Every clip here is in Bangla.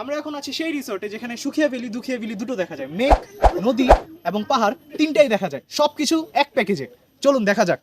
আমরা এখন আছি সেই রিসোর্টে যেখানে সুখিয়া ভ্যালি দুখিয়া ভ্যালি দুটো দেখা যায়। মেঘ, নদী এবং পাহাড় তিনটাই দেখা যায়। সবকিছু এক প্যাকেজে চলুন, দেখা যাক।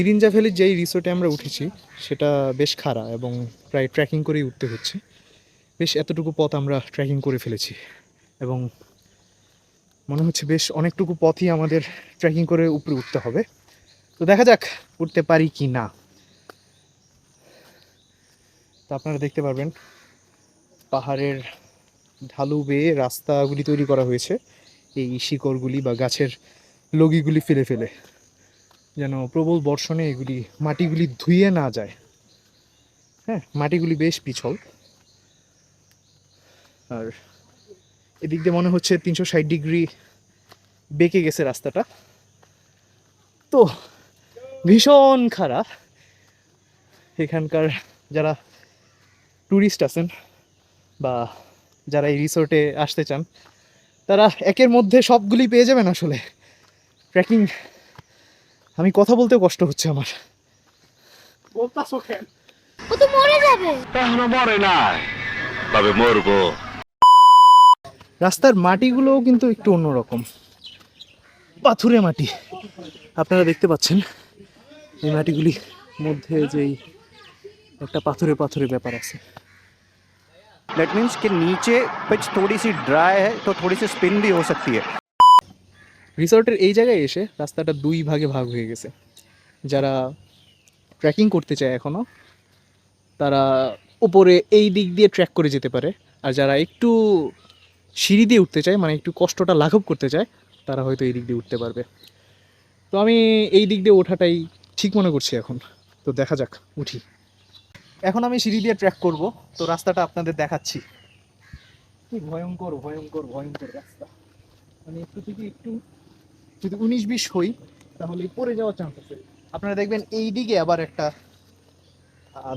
মিরিঞ্জা ভ্যালির যেই রিসোর্টে আমরা উঠেছি, সেটা বেশ খাড়া এবং প্রায় ট্রেকিং করেই উঠতে হচ্ছে। বেশ এতটুকু পথ আমরা ট্রেকিং করে ফেলেছি এবং মনে হচ্ছে বেশ অনেকটুকু পথই আমাদের ট্রেকিং করে উপরে উঠতে হবে। তো দেখা যাক উঠতে পারি কি না। তো আপনারা দেখতে পারবেন, পাহাড়ের ঢালু বেয়ে রাস্তাগুলি তৈরি করা হয়েছে। এই শিকড়গুলি বা গাছের লগিগুলি ফেলে ফেলে। যেন প্রবল বর্ষণে এগুলি মাটিগুলি ধুয়ে না যায়। হ্যাঁ মাটিগুলি বেশ পিছল। আর এদিক দিয়ে মনে হচ্ছে তিনশো ষাট ডিগ্রি বেঁকে গেছে রাস্তাটা। তো ভীষণ খারাপ। এখানকার যারা ট্যুরিস্ট আছেন বা যারা এই রিসোর্টে আসতে চান, তারা একের মধ্যে সবগুলি পেয়ে যাবেন আসলে। ট্রেকিং আমি কথা বলতেও কষ্ট হচ্ছে আমার বলতাছো কেন ও তো মরে যাবে এখনো মরে নাই তবে মরবো রাস্তার মাটিগুলোও কিন্তু একটু অন্যরকম পাথুরে মাটি আপনারা দেখতে পাচ্ছেন এই মাটিগুলি মধ্যে যেই একটা পাথুরে পাথুরে ব্যাপার আছে दैट मीन्स कि नीचे पिच थोड़ी सी ड्राई है तो थोड़ी सी स्पिन भी हो सकती है রিসর্টের এই জায়গায় এসে রাস্তাটা দুই ভাগে ভাগ হয়ে গেছে। যারা ট্রেকিং করতে চায় এখনও তারা উপরে এই দিক দিয়ে ট্র্যাক করে যেতে পারে। আর যারা একটু সিঁড়ি দিয়ে উঠতে চায় মানে একটু কষ্টটা লাঘব করতে চায়, তারা হয়তো এই দিক দিয়ে উঠতে পারবে। তো আমি এই দিক দিয়ে ওঠাটাই ঠিক মনে করছি এখন। তো দেখা যাক, উঠি। এখন আমি সিঁড়ি দিয়ে ট্র্যাক করব, তো রাস্তাটা আপনাদের দেখাচ্ছি। ভয়ঙ্কর ভয়ঙ্কর ভয়ঙ্কর রাস্তা। মানে একটু থেকে একটু যদি উনিশ বিশ হই, তাহলে পড়ে যাওয়ার চান্স আছে। আপনারা দেখবেন এই দিকে আবার একটা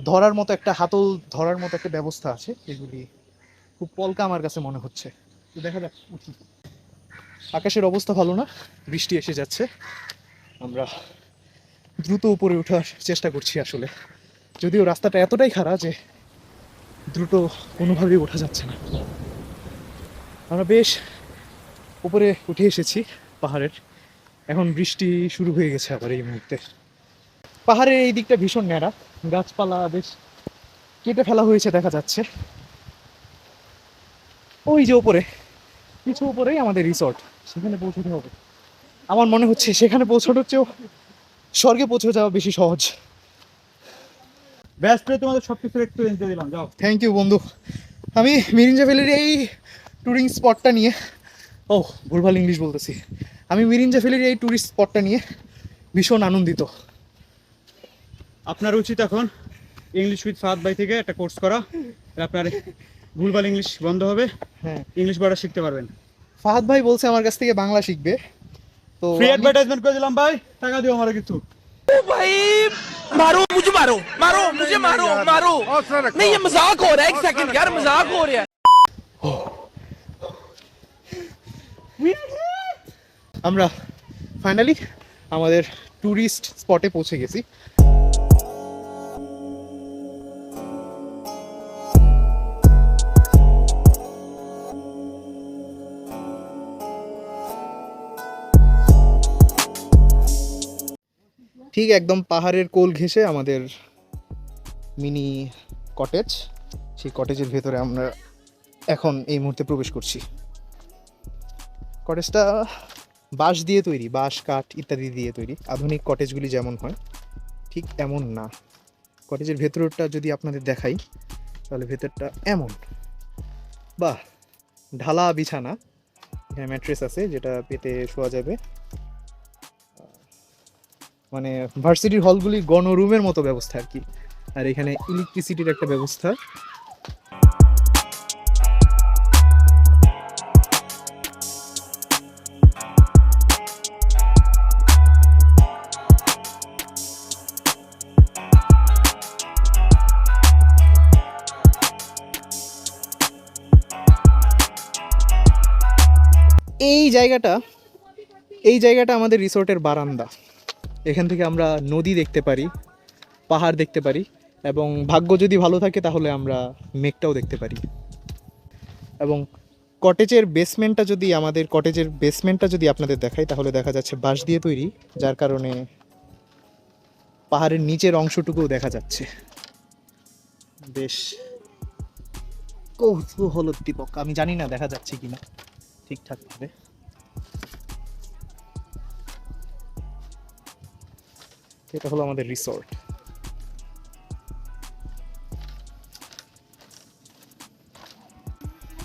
ধরার মতো একটা হাতল, ধরার মতো একটা ব্যবস্থা আছে। এগুলি খুব পলকা আমার কাছে মনে হচ্ছে। তো দেখা যাক। আকাশের অবস্থা ভালো না? বৃষ্টি এসে যাচ্ছে। আমরা দ্রুত উপরে ওঠার চেষ্টা করছি আসলে। যদিও রাস্তাটা এতটাই খারাপ যে দ্রুত কোনোভাবেই ওঠা যাচ্ছে না। আমরা বেশ উপরে উঠে এসেছি পাহাড়ের। এখন বৃষ্টি শুরু হয়ে গেছে আবার এই মুহূর্তে। পাহাড়ের এই দিকটা ভীষণ ন্যাড়া গাছপালা বেশ কেটে ফেলা হয়েছে দেখা যাচ্ছে। ওই যে ওপরে কিছু উপরেই আমাদের রিসর্ট সেখানে পৌঁছতে হবে। আমার মনে হচ্ছে সেখানে পৌঁছানোর চেয়েও স্বর্গে পৌঁছে যাওয়া বেশি সহজ। বেস্ট তোমাদের সব কিছু একটু দিয়ে দিলাম যাও। থ্যাংক ইউ বন্ধু। আমি মিরিঞ্জা ভ্যালির এই ট্যুরিং স্পটটা নিয়ে ও ভুলভাল ইংলিশ বলতেছি। আমি মিরিঞ্জা ফেলির এই ট্যুরিস্ট স্পটটা নিয়ে ভীষণ আনন্দিত আপনার উচিত এখন ইংলিশ উইথ ফাহাদ ভাই থেকে একটা কোর্স করা তাহলে আপনার ভুলভাল ইংলিশ বন্ধ হবে হ্যাঁ ইংলিশ বলা শিখতে পারবেন ফাহাদ ভাই বলছে আমার কাছ থেকে বাংলা শিখবে তো ফ্রি আমি- অ্যাডভার্টাইজমেন্ট করে দিলাম ভাই টাকা দিও আমার কিছু भाई मारो मुझे मारो मारो मुझे मारो मारो नहीं ये मजाक हो रहा है एक सेकंड यार मजाक हो रहा है আমরা ফাইনালি আমাদের ট্যুরিস্ট স্পটে পৌঁছে গেছি। ঠিক একদম পাহাড়ের কোল ঘেঁষে আমাদের মিনি কটেজ সেই কটেজের ভেতরে আমরা এখন এই মুহূর্তে প্রবেশ করছি। কটেজটা বাঁশ দিয়ে তৈরি, বাঁশ, কাঠ ইত্যাদি দিয়ে তৈরি। আধুনিক কটেজগুলি যেমন হয়, ঠিক এমন না। কটেজের ভেতরটা যদি আপনাদের দেখাই, তাহলে ভেতরটা এমন। বাহ! ঢালা বিছানা এখানে ম্যাট্রেস আছে, যেটা পেতে শোয়া যাবে। মানে ভার্সিটির হলগুলি গণরুমের মতো ব্যবস্থা আর কি। আর এখানে ইলেকট্রিসিটির একটা ব্যবস্থা। জায়গাটা, এই জায়গাটা আমাদের রিসোর্টের বারান্দা। এখান থেকে আমরা নদী দেখতে পারি, পাহাড় দেখতে পারি, এবং ভাগ্য যদি ভালো থাকে তাহলে আমরা মেঘটাও দেখতে পারি। এবং কটেজের বেসমেন্টটা যদি আমাদের, কটেজের বেসমেন্টটা যদি আপনাদের দেখাই, তাহলে দেখা যাচ্ছে বাঁশ দিয়ে তৈরি, যার কারণে পাহাড়ের নিচের অংশটুকুও দেখা যাচ্ছে। বেশ। কৌতূহলোদ্দীপক, আমি জানি না দেখা যাচ্ছে কিনা ঠিকঠাক ভাবে এটা হলো আমাদের রিসর্ট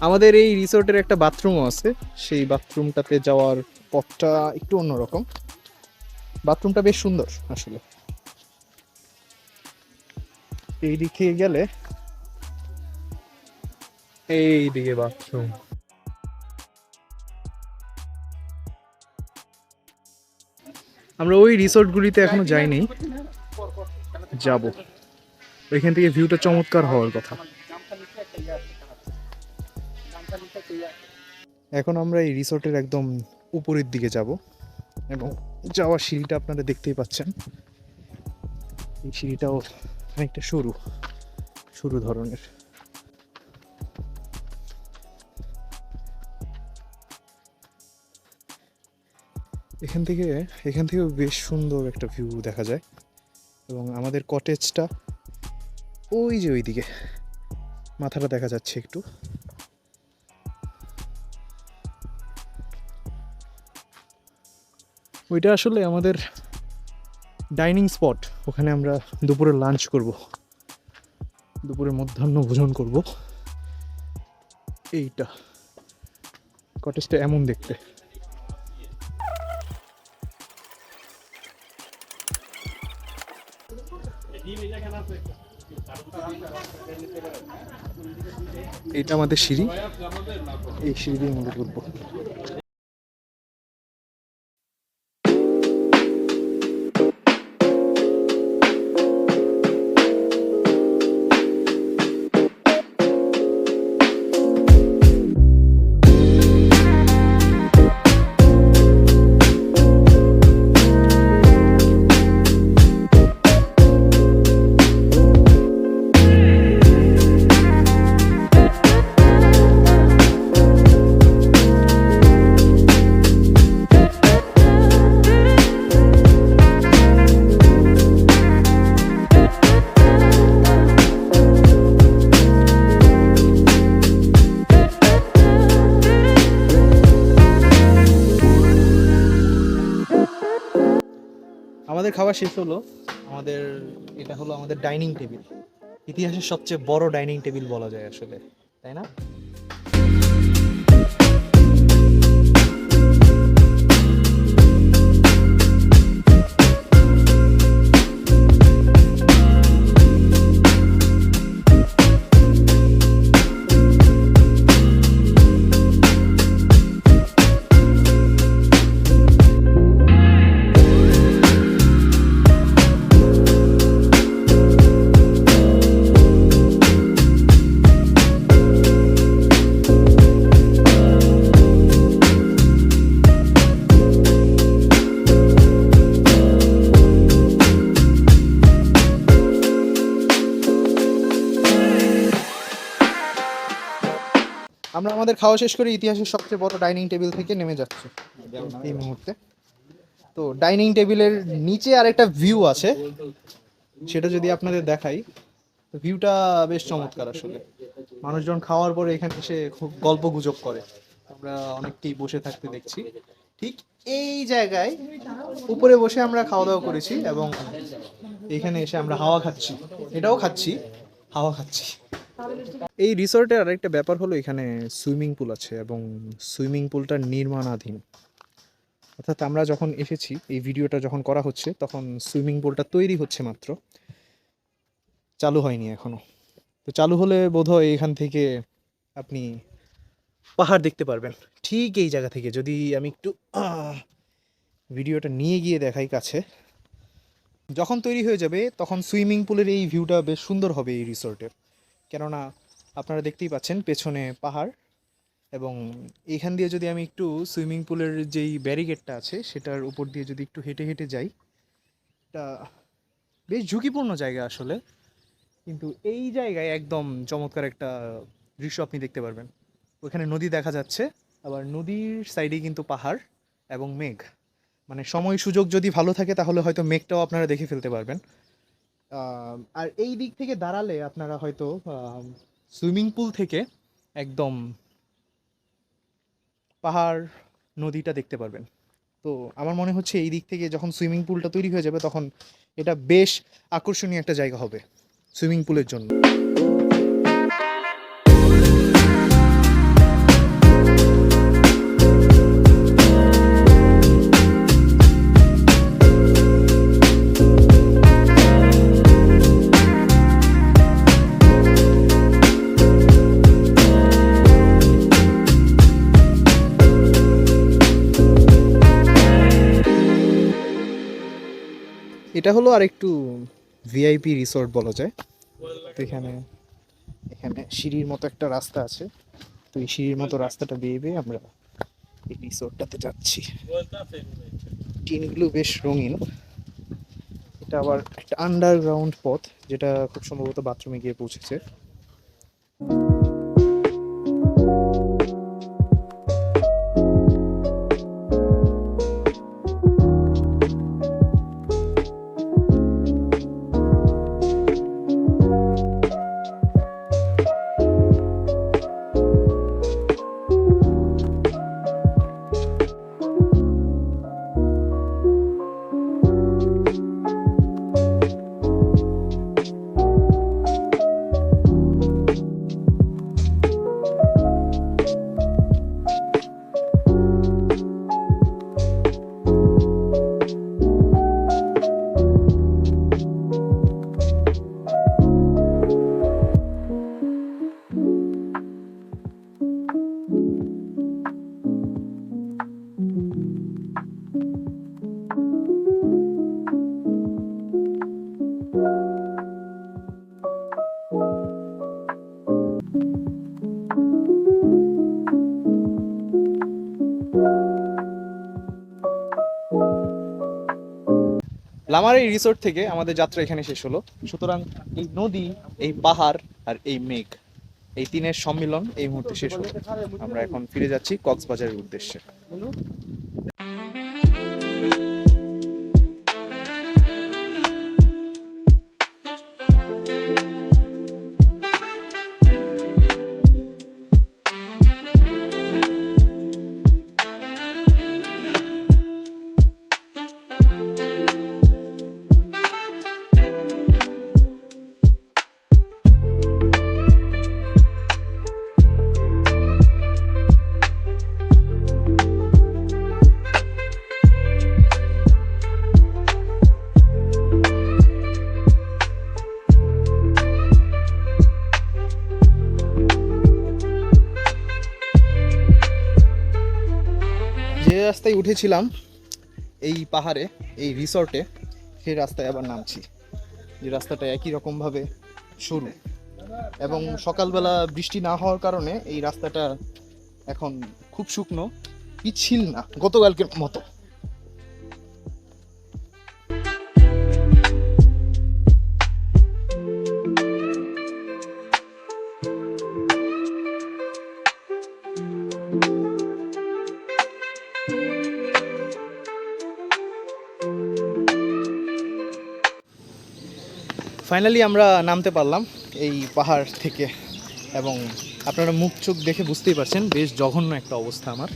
আমাদের এই রিসর্টের একটা বাথরুমও আছে। সেই বাথরুমটাতে যাওয়ার পথটা একটু অন্যরকম। বাথরুমটা বেশ সুন্দর আসলে। এই দিকে গেলে এই দিকে বাথরুম আমরা ওই রিসোর্টগুলিতে এখনও যাইনি। যাব। ওইখান থেকে ভিউটা চমৎকার হওয়ার কথা। এখন আমরা এই রিসোর্টের একদম উপরের দিকে যাব এবং যাওয়ার সিঁড়িটা আপনারা দেখতেই পাচ্ছেন। এই সিঁড়িটাও অনেকটা সরু সরু ধরনের। এখান থেকে, এখান থেকেও বেশ সুন্দর একটা ভিউ দেখা যায়। এবং আমাদের কটেজটা ওই যে ওইদিকে। মাথাটা দেখা যাচ্ছে একটু। ওইটা আসলে আমাদের ডাইনিং স্পট ওখানে আমরা দুপুরে লাঞ্চ করব। দুপুরে মধ্যাহ্ন ভোজন করব। এইটা। কটেজটা এমন দেখতে। এটা আমাদের সিঁড়ি। এই সিঁড়ি দিয়ে আমাদের উঠবো। আমাদের খাওয়া শেষ হলো। আমাদের এটা হলো আমাদের ডাইনিং টেবিল ইতিহাসের সবচেয়ে বড় ডাইনিং টেবিল বলা যায় আসলে, তাই না? আমাদের খাওয়া শেষ করে ইতিহাসের সবচেয়ে বড় ডাইনিং টেবিল থেকে নেমে যাচ্ছে এই মুহূর্তে। তো ডাইনিং টেবিলের নিচে আরেকটা ভিউ আছে, সেটা যদি আপনাদের দেখাই ভিউটা বেশ চমৎকার আসলে। মানুষজন খাওয়ার পরে এখানে এসে খুব গল্প গুজব করে। আমরা অনেককেই বসে থাকতে দেখছি। ঠিক এই জায়গায় উপরে বসে আমরা খাওয়া দাওয়া করেছি এবং এখানে এসে আমরা হাওয়া খাচ্ছি। এটাও খাচ্ছি, হাওয়া খাচ্ছি। এই রিসর্টের আরেকটা ব্যাপার হলো এখানে সুইমিং পুল আছে এবং সুইমিং পুলটা নির্মাণাধীন। অর্থাৎ আমরা যখন এসেছি, এই ভিডিওটা যখন করা হচ্ছে, তখন সুইমিং পুলটা তৈরি হচ্ছে মাত্র। চালু হয়নি এখনও। তো চালু হলে বোধহয় এখান থেকে আপনি পাহাড় দেখতে পারবেন। ঠিক এই জায়গা থেকে। যদি আমি একটু ভিডিওটা নিয়ে গিয়ে দেখাই কাছে। যখন তৈরি হয়ে যাবে, তখন সুইমিং পুলের এই ভিউটা বেশ সুন্দর হবে এই রিসর্টের। কেননা আপনারা দেখতেই পাচ্ছেন পেছনে পাহাড় এবং এইখান দিয়ে যদি আমি একটু সুইমিং পুলের যেই ব্যারিকেডটা আছে সেটার উপর দিয়ে যদি একটু হেঁটে হেঁটে যাই, এটা বেশ ঝুঁকিপূর্ণ জায়গা আসলে। কিন্তু এই জায়গায় একদম চমৎকার একটা দৃশ্য আপনি দেখতে পারবেন। ওখানে নদী দেখা যাচ্ছে, আবার নদীর সাইডে কিন্তু পাহাড় এবং মেঘ। মানে সময় সুযোগ যদি ভালো থাকে তাহলে হয়তো মেঘটাও আপনারা দেখে ফেলতে পারবেন। আর এই দিক থেকে দাঁড়ালে আপনারা হয়তো সুইমিং পুল থেকে একদম পাহাড় নদীটা দেখতে পারবেন। তো আমার মনে হচ্ছে এই দিক থেকে যখন সুইমিং পুলটা তৈরি হয়ে যাবে, তখন এটা বেশ আকর্ষণীয় একটা জায়গা হবে সুইমিং পুলের জন্য। এটা হলো আর একটু ভিআইপি রিসোর্ট বলা যায়। তো এখানে এখানে সিঁড়ির মতো একটা রাস্তা আছে। তো এই সিঁড়ির মতো রাস্তাটা বেয়ে বেয়ে আমরা এই রিসোর্টটাতে যাচ্ছি। টিনগুলো বেশ রঙিন। এটা আবার একটা আন্ডারগ্রাউন্ড পথ, যেটা খুব সম্ভবত বাথরুমে গিয়ে পৌঁছেছে। লামার এই রিসোর্ট থেকে আমাদের যাত্রা এখানে শেষ হলো। সুতরাং এই নদী, এই পাহাড় আর এই মেঘ, এই তিনের সম্মিলন এই মুহূর্তে শেষ হলো। আমরা এখন ফিরে যাচ্ছি কক্সবাজারের উদ্দেশ্যে। রাস্তায় উঠেছিলাম এই পাহাড়ে, এই রিসর্টে, সেই রাস্তায় আবার নামছি। যে রাস্তাটা একই রকমভাবে সরু। এবং সকালবেলা বৃষ্টি না হওয়ার কারণে এই রাস্তাটা এখন খুব শুকনো পিছিল না, গতকালকের মতো। ফাইনালি আমরা নামতে পারলাম এই পাহাড় থেকে এবং আপনারা মুখ চোখ দেখে বুঝতেই পারছেন বেশ জঘন্য একটা অবস্থা আমার।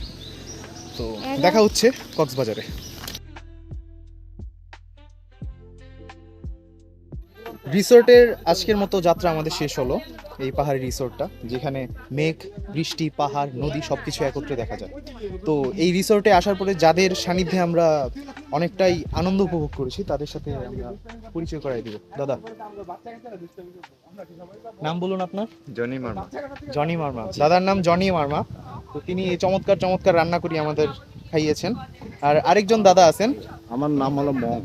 তো দেখা হচ্ছে কক্সবাজারে। রিসোর্টের আজকের মতো যাত্রা আমাদের শেষ হলো এই পাহাড়ি রিসোর্টটা যেখানে মেঘ বৃষ্টি পাহাড় নদী সব কিছু একত্রে দেখা যায়। তো এই রিসোর্টে আসার পরে যাদের সান্নিধ্যে আমরা অনেকটাই আনন্দ উপভোগ করেছি তাদের সাথে আমরা পরিচয় করাই দিব। দাদা নাম বলুন আপনার? জনি মার্মা। জনি মার্মা। দাদার নাম জনি মার্মা। তো তিনি এই চমৎকার চমৎকার রান্না করি আমাদের খাইয়েছেন। আর আরেকজন দাদা আছেন? আমার নাম হলো মং।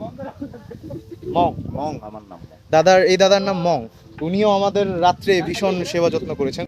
মং। মং আমার নাম। দাদার এই দাদার নাম মং। উনিও আমাদের রাত্রে ভীষণ সেবা যত্ন করেছেন।